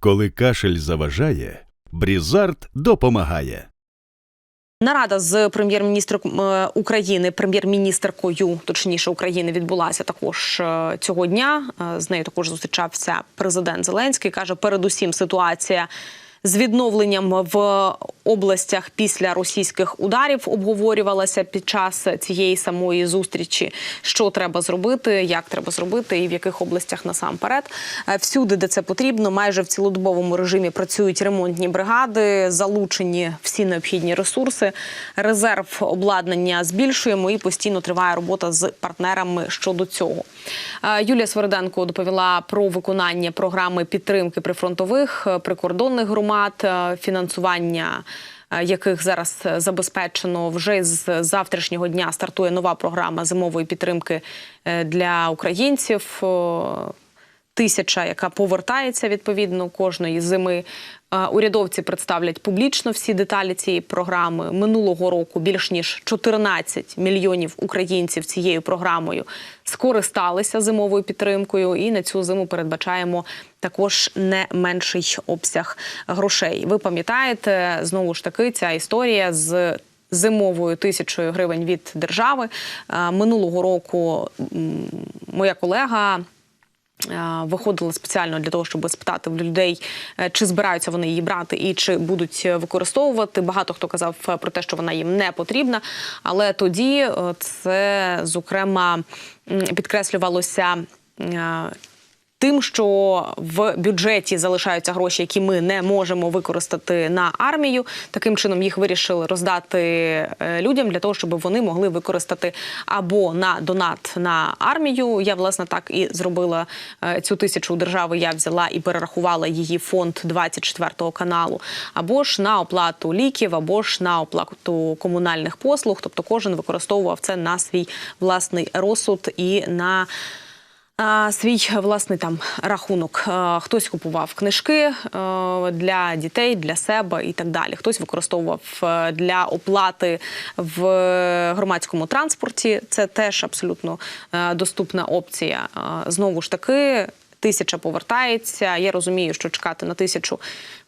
Коли кашель заважає, Брізард допомагає. Нарада з прем'єр-міністром е, України, прем'єр-міністркою, точніше України, відбулася також е, цього дня. Е, З нею також зустрічався президент Зеленський. каже, передусім ситуація. З відновленням в областях після російських ударів обговорювалася під час цієї самої зустрічі, що треба зробити, як треба зробити, і в яких областях насамперед. Е, Всюди, де це потрібно, майже в цілодобовому режимі працюють ремонтні бригади, залучені всі необхідні ресурси. Резерв обладнання збільшуємо і постійно триває робота з партнерами щодо цього. Е, Юлія Свериденко доповіла про виконання програми підтримки прифронтових е, прикордонних громад, фінансування. Е, Яких зараз е, забезпечено вже з завтрашнього дня стартує нова програма зимової підтримки е, для українців. Тисяча, яка повертається відповідно кожної зими. Е, Урядовці представлять публічно всі деталі цієї програми. Минулого року більш ніж 14 мільйонів українців цією програмою скористалися зимовою підтримкою, і на цю зиму передбачаємо також не менший обсяг грошей. Ви пам'ятаєте знову ж таки ця історія з. Зимовою тисячою гривень від держави Е, минулого року моя колега Виходила спеціально для того, щоб спитати в людей, е, чи збираються вони її брати і чи будуть використовувати. Багато хто казав е, про те, що вона їм не потрібна. Але тоді е, це зокрема підкреслювалося. Тим, що в бюджеті залишаються гроші, які ми не можемо використати на армію, таким чином їх вирішили роздати е, людям для того, щоб вони могли використати або на донат на армію. Я власне так і зробила е, цю тисячу держави. Я взяла і перерахувала її фонд 24 каналу, або ж на оплату ліків, або ж на оплату комунальних послуг. Тобто кожен використовував це на свій власний розсуд і на свій власний там рахунок. Хтось купував книжки е, для дітей, для себе і так далі. Хтось використовував е, для оплати в громадському транспорті. Це теж абсолютно е, доступна опція. Знову ж таки. Тисяча повертається. Я розумію, що чекати на тисячу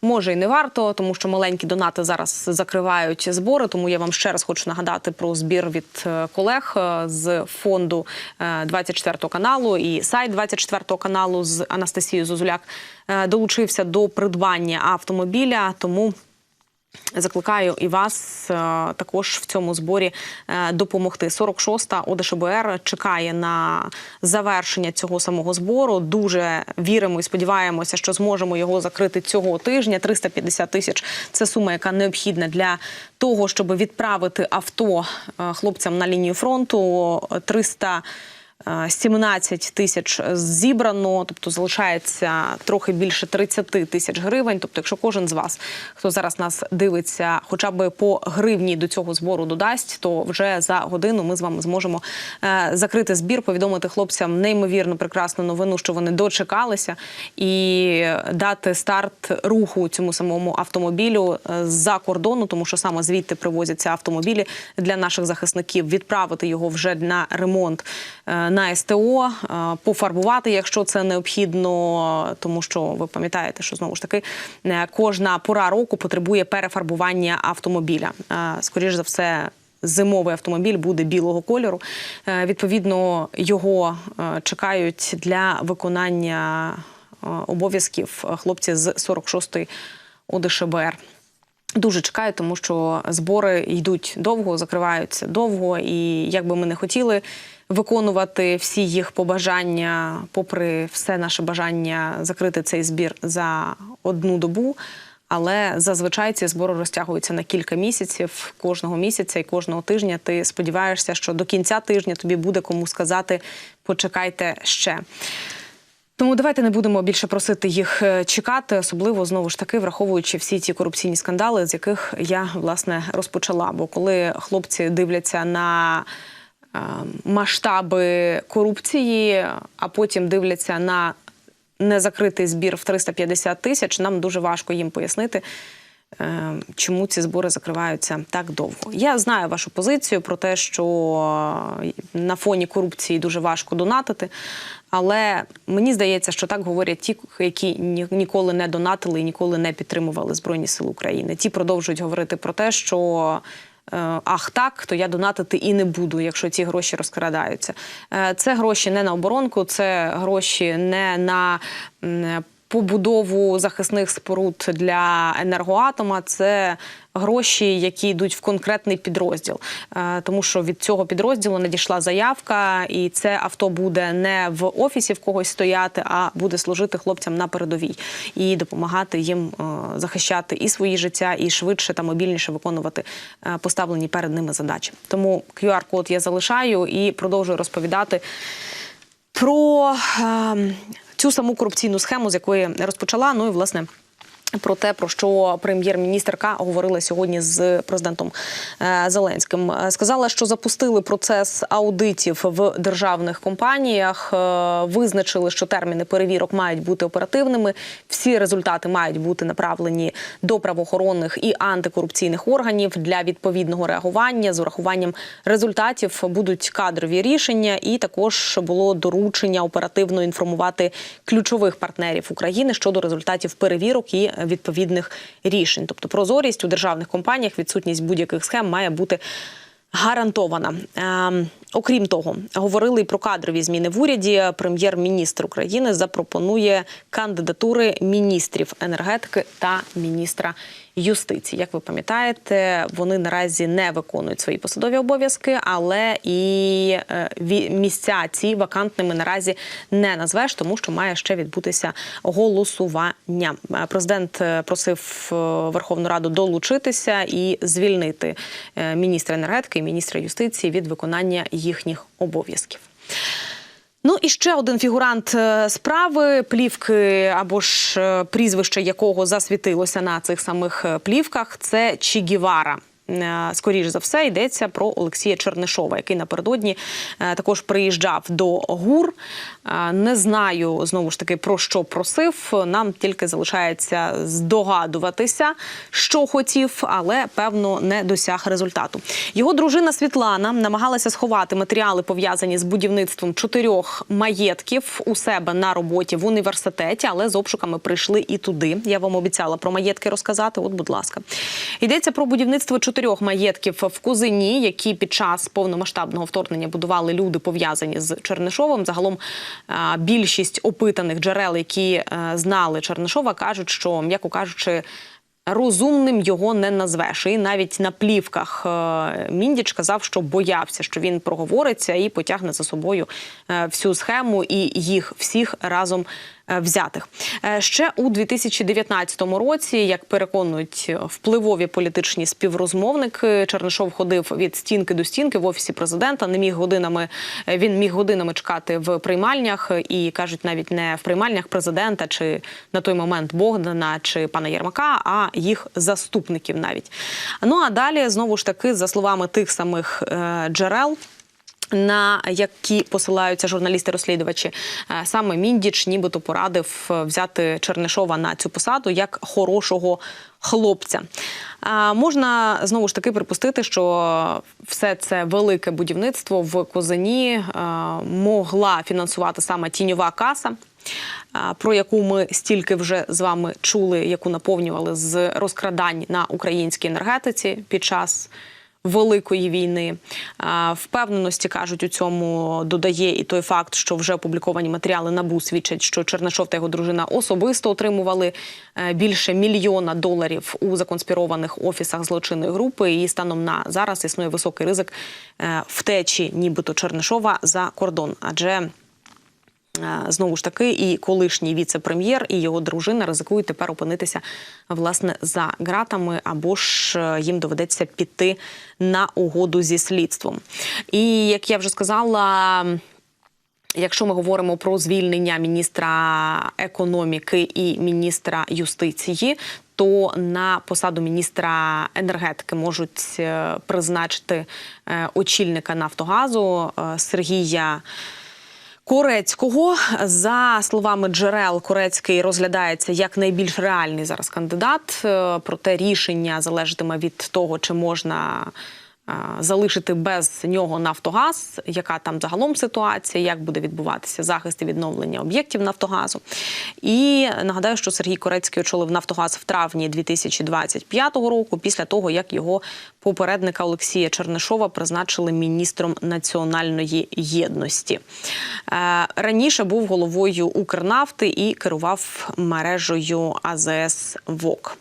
може і не варто, тому що маленькі донати зараз закривають збори. Тому я вам ще раз хочу нагадати про збір від е, колег е, з фонду е, 24 каналу і сайт 24 каналу з Анастасією Зозуляк е, долучився до придбання автомобіля. Тому Закликаю і вас е, також в цьому зборі е, допомогти. 46-та ОДШБР чекає на завершення цього самого збору. Дуже віримо і сподіваємося, що зможемо його закрити цього тижня. 350 тисяч це сума, яка необхідна для того, щоб відправити авто е, хлопцям на лінію фронту. 300 Е, 17 тисяч зібрано, тобто залишається трохи більше 30 тисяч гривень. Тобто, якщо кожен з вас, хто зараз нас дивиться, хоча б по гривні до цього збору додасть, то вже за годину ми з вами зможемо е, закрити збір, повідомити хлопцям неймовірно прекрасну новину, що вони дочекалися, і дати старт руху цьому самому автомобілю е, з-за кордону, тому що саме звідти привозяться автомобілі для наших захисників, відправити його вже на ремонт е, на СТО, е, пофарбувати, якщо це необхідно, тому що ви пам'ятаєте, що знову ж таки е, кожна пора року потребує перефарбування автомобіля. Е, Скоріш за все. Зимовий автомобіль буде білого кольору. Відповідно, його чекають для виконання обов'язків хлопці з 46-ї ОДШБР. Дуже чекаю, тому що збори йдуть довго, закриваються довго, і як би ми не хотіли виконувати всі їх побажання, попри все наше бажання закрити цей збір за одну добу. Але зазвичай ці збори розтягуються на кілька місяців. Кожного місяця і кожного тижня ти сподіваєшся, що до кінця тижня тобі буде кому сказати почекайте ще. Тому давайте не будемо більше просити їх е, чекати, особливо знову ж таки враховуючи всі ці корупційні скандали, з яких я власне розпочала. Бо коли хлопці дивляться на масштаби корупції, а потім дивляться на незакритий збір в 350 тисяч, нам дуже важко їм пояснити. е, чому ці збори закриваються так довго. Я знаю вашу позицію про те, що е, на фоні корупції дуже важко донатити. Але мені здається, що так говорять ті, які ніколи не донатили і ніколи не підтримували Збройні Сили України. Ті продовжують говорити про те, що е, ах так, то я донатити і не буду, якщо ці гроші розкрадаються. Е, Це гроші не на оборонку, це гроші не на побудову захисних споруд для енергоатома. Це гроші, які йдуть в конкретний підрозділ, Е, тому що від цього підрозділу надійшла заявка, і це авто буде не в офісі в когось стояти, а буде служити хлопцям на передовій і допомагати їм е, захищати і свої життя, і швидше та мобільніше виконувати е, поставлені перед ними задачі. Тому QR-код я залишаю і продовжую розповідати про е, цю саму корупційну схему, з якої розпочала. Ну і власне. Про те, про що прем'єр-міністрка говорила сьогодні з президентом е, Зеленським, Е, сказала, що запустили процес аудитів в державних компаніях, е, визначили, що терміни перевірок мають бути оперативними. Всі результати мають бути направлені до правоохоронних і антикорупційних органів для відповідного реагування з урахуванням результатів будуть кадрові рішення, і також було доручення оперативно інформувати ключових партнерів України щодо результатів перевірок і відповідних рішень. Тобто прозорість у державних компаніях, відсутність будь-яких схем має бути гарантована. Ем, окрім того, говорили й про кадрові зміни в уряді. Прем'єр-міністр України запропонує кандидатури міністрів енергетики та міністра юстиції. Як ви пам'ятаєте, вони наразі не виконують свої посадові обов'язки, але і е, місця ці вакантними наразі не назвеш, тому що має ще відбутися голосування. Е, Президент е, просив Верховну Раду долучитися і звільнити міністра енергетики і міністра юстиції від виконання їхніх обов'язків. Ну і ще один фігурант е, справи, плівки або ж е, прізвище якого засвітилося на цих самих е, плівках. Це Чі Гівара. Е, Скоріш за все йдеться про Олексія Чернишова, який напередодні е, також приїжджав до ГУР. Е, Не знаю знову ж таки про що просив. Нам тільки залишається здогадуватися, що хотів, але певно не досяг результату. Його дружина Світлана намагалася сховати матеріали, пов'язані з будівництвом чотирьох маєтків у себе на роботі в університеті, але з обшуками прийшли і туди. Я вам обіцяла про маєтки розказати. От, будь ласка, йдеться про будівництво чотирьох маєтків в Кузині, які під час повномасштабного вторгнення будували люди, пов'язані з Чернишовим. Загалом більшість опитаних джерел, які е, знали Чернишова, кажуть, що м'яко кажучи. Розумним його не назвеш. І навіть на плівках е, Міндіч казав, що боявся, що він проговориться і потягне за собою е, всю схему і їх всіх разом взятих. Е, Ще у 2019 році, як переконують впливові політичні співрозмовники, Чернишов ходив від стінки до стінки в офісі президента. Не міг годинами е, він міг годинами чекати в приймальнях і кажуть, навіть не в приймальнях президента чи на той момент Богдана чи пана Єрмака, а їх заступників навіть. Ну а далі знову ж таки, за словами тих самих е, джерел. На які посилаються журналісти-розслідувачі, е, саме Міндіч нібито порадив е, взяти Чернишова на цю посаду як хорошого хлопця. А, Можна знову ж таки припустити, що все це велике будівництво в Козині е, могла фінансувати саме тіньова каса. Про яку ми стільки вже з вами чули, яку наповнювали з розкрадань на українській енергетиці під час великої війни. Впевненості кажуть у цьому додає і той факт, що вже опубліковані матеріали набу свідчать, що Чернишов та його дружина особисто отримували е, більше мільйона доларів у законспірованих офісах злочинної групи. І станом на зараз існує високий ризик е, втечі, нібито Чернишова за кордон, адже Знову ж таки, і колишній віце-прем'єр, і його дружина ризикують тепер опинитися власне за ґратами, або ж е, їм доведеться піти на угоду зі слідством. І як я вже сказала. Якщо ми говоримо про звільнення міністра економіки і міністра юстиції, то на посаду міністра енергетики можуть е, призначити е, очільника Нафтогазу е, Сергія. Корецького за словами джерел, Корецький розглядається як найбільш реальний зараз кандидат. Е, Проте рішення залежатиме від того, чи можна залишити без нього Нафтогаз, яка там загалом ситуація, як буде відбуватися захист і відновлення об'єктів Нафтогазу. І нагадаю, що Сергій Корецький очолив Нафтогаз в травні 2025 року, після того як його попередника Олексія Чернишова призначили міністром національної єдності. Е, Раніше був головою Укрнафти і керував мережею АЗС ВОК.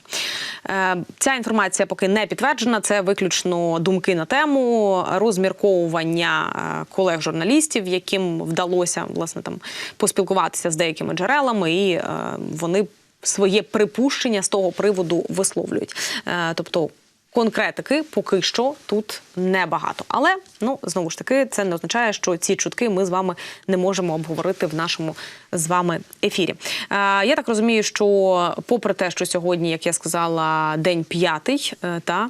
Е, Ця інформація поки не підтверджена. Це виключно думки на тему розмірковування е, колег-журналістів, яким вдалося власне там поспілкуватися з деякими джерелами, і е, вони своє припущення з того приводу висловлюють. Е, Тобто Конкретики поки що тут небагато. Але ну знову ж таки, це не означає, що ці чутки ми з вами не можемо обговорити в нашому з вами ефірі. Е, я так розумію, що попри те, що сьогодні, як я сказала, день п'ятий, е, та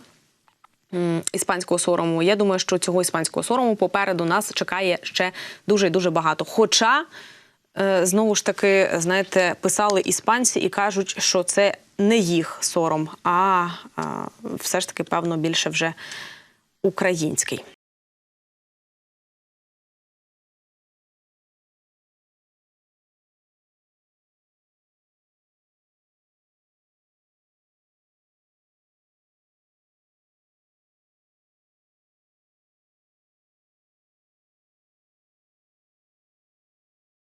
іспанського сорому. Я думаю, що цього іспанського сорому попереду нас чекає ще дуже і дуже багато. Хоча е, знову ж таки, знаєте, писали іспанці і кажуть, що це не їх сором, а, а все ж таки, певно, більше вже український.